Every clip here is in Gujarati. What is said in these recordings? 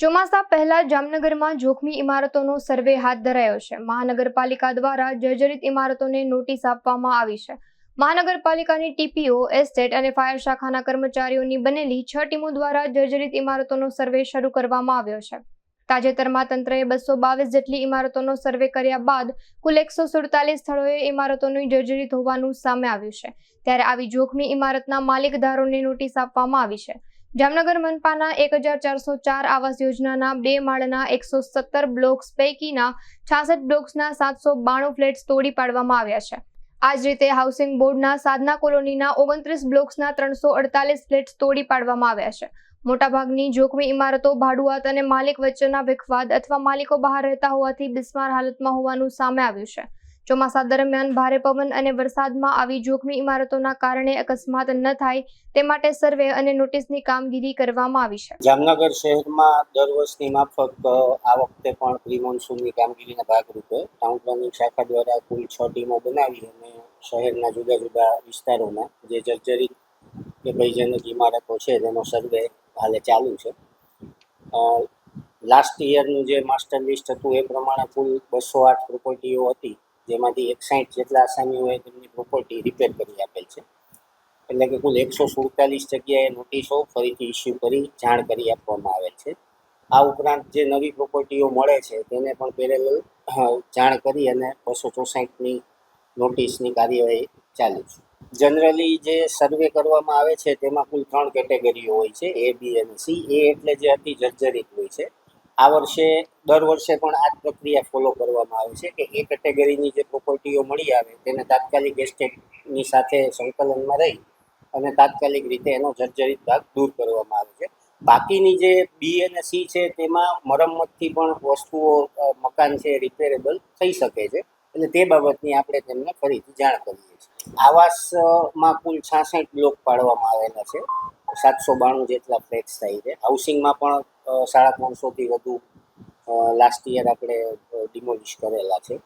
ચોમાસા પહેલા જામનગરમાં જોખમી ઇમારતોનો સર્વે હાથ ધરાયો છે. મહાનગરપાલિકા દ્વારા જર્જરિત ઇમારતોને નોટિસ આપવામાં આવી છે. મહાનગરપાલિકાની ટીપીઓ, એસ્ટેટ અને ફાયર શાખાના કર્મચારીઓની બનેલી છ ટીમો દ્વારા જર્જરિત ઇમારતોનો સર્વે શરૂ કરવામાં આવ્યો છે. તાજેતરમાં તંત્રએ બસો બાવીસ જેટલી ઇમારતોનો સર્વે કર્યા બાદ કુલ એકસો સુડતાલીસ સ્થળોએ ઇમારતોનું જર્જરિત હોવાનું સામે આવ્યું છે. ત્યારે આવી જોખમી ઇમારતના માલિકદારોને નોટિસ આપવામાં આવી છે. જામનગર મનપાના એક હજાર ચારસો ચાર આવાસ યોજનાના બે માળના એકસો સત્તર બ્લોક્સ પૈકીના છાસઠ બ્લોક્સના સાતસો બાણું ફ્લેટ્સ તોડી પાડવામાં આવ્યા છે. આ જ રીતે હાઉસિંગ બોર્ડના સાધના કોલોનીના ઓગણત્રીસ બ્લોક્સના ત્રણસો અડતાલીસ ફ્લેટ્સ તોડી પાડવામાં આવ્યા છે. મોટાભાગની જોખમી ઇમારતો, ભાડુઆત અને માલિક વચ્ચેના વિખવાદ અથવા માલિકો બહાર રહેતા હોવાથી બિસ્માર હાલતમાં હોવાનું સામે આવ્યું છે. ચોમાસા દરમિયાન ભારે પવન અને વરસાદમાં આવી જોખમી ઇમારતોના કારણે અકસ્માત ન થાય તે માટે સર્વે અને નોટિસની કામગીરી કરવામાં આવી છે. જામનગર શહેરમાં દર વર્ષની માફક આ વખતે પણ પ્રી મોન્સૂનની કામગીરીના ભાગરૂપે ટાઉન પ્લાનિંગ શાખા દ્વારા કુલ છ ટીમો બનાવી અને શહેરના જુદા જુદા વિસ્તારોમાં જે જર્જરિત કે ભયજનક ઇમારતો છે તેનો સર્વે હાલે ચાલુ છે. લાસ્ટ યરનું જે માસ્ટર લિસ્ટ હતું એ પ્રમાણે કુલ બસો આઠ પ્રોપર્ટીઓ હતી. જેમાંથી એકસાઠ જેટલા આસામીઓએ તેમની પ્રોપર્ટી રિપેર કરી આપેલ છે. એટલે કે કુલ એકસો સુડતાલીસ જગ્યાએ નોટિસો ફરીથી ઇસ્યુ કરી, જાણ કરી આપવામાં આવેલ છે. આ ઉપરાંત જે નવી પ્રોપર્ટીઓ મળે છે, તેને પણ પેરેલ જાણ કરી અને બસો ચોસાઠની નોટિસની કાર્યવાહી ચાલુ છે. જનરલી જે સર્વે કરવામાં આવે છે, તેમાં કુલ ત્રણ કેટેગરીઓ હોય છે એ બી અને સી એ એટલે જે અતિ જર્જરિત હોય છે. આ વર્ષે, દર વર્ષે પણ આ પ્રક્રિયા ફોલો કરવામાં આવે છે કે એ કેટેગરીની જે પ્રોપર્ટીઓ મળી આવે, તેને તાત્કાલિક એસ્ટેટની સાથે સંકલનમાં રહી અને તાત્કાલિક રીતે એનો જર્જરિત ભાગ દૂર કરવામાં આવે છે. બાકીની જે બી અને સી છે, તેમાં મરમ્મતથી પણ વસ્તુઓ મકાન છે રિપેરેબલ થઈ શકે છે એટલે તે બાબતની આપણે તેમને ફરીથી જાણ કરીએ છીએ. આવાસમાં કુલ છાસઠ બ્લોક પાડવામાં આવેલા છે. સાતસો બાણું જેટલા ફ્લેટ્સ થાય છે. હાઉસિંગમાં પણ સાડા ત્રણસોથી વધુ લાસ્ટ યર આપણે ડિમોલિશ કરેલા છે.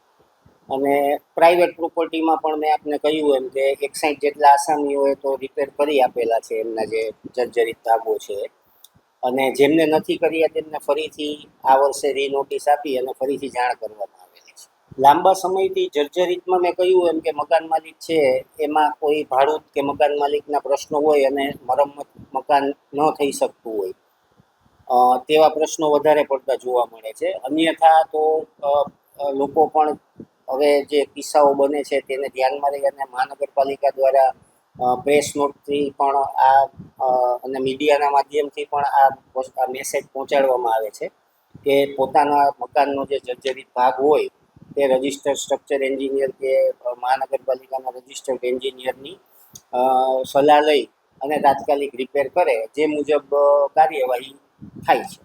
અને પ્રાઇવેટ પ્રોપર્ટીમાં પણ મેં આપને કહ્યું એમ કે એકસાઠ જેટલા આસામીઓએ તો રિપેર કરી આપેલા છે એમના જે જર્જરિત ધાગો છે. અને જેમને નથી કર્યા તેમને ફરીથી આ વર્ષે રીનોટિસ આપી અને ફરીથી જાણ કરવામાં લાંબા સમયથી જર્જરિતમાં મેં કહ્યું એમ કે મકાન માલિક છે, એમાં કોઈ ભાડૂત કે મકાન માલિકના પ્રશ્નો હોય અને મરમ્મત મકાન ન થઈ શકતું હોય. તેવા પ્રશ્નો વધારે પડતા જોવા મળે છે. અન્યથા તો લોકો પણ હવે જે કિસ્સાઓ બને છે તેને ધ્યાનમાં લઈ અને મહાનગરપાલિકા દ્વારા પ્રેસ નોટથી પણ આ અને મીડિયાના માધ્યમથી પણ આ મેસેજ પહોંચાડવામાં આવે છે કે પોતાના મકાનનો જે જર્જરિત ભાગ હોય તે રજિસ્ટર્ડ સ્ટ્રક્ચર એન્જિનિયર કે મહાનગરપાલિકાના રજિસ્ટર્ડ એન્જિનિયરની સલાહ લઈ અને તાત્કાલિક રિપેર કરે, જે મુજબ કાર્યવાહી થાય છે.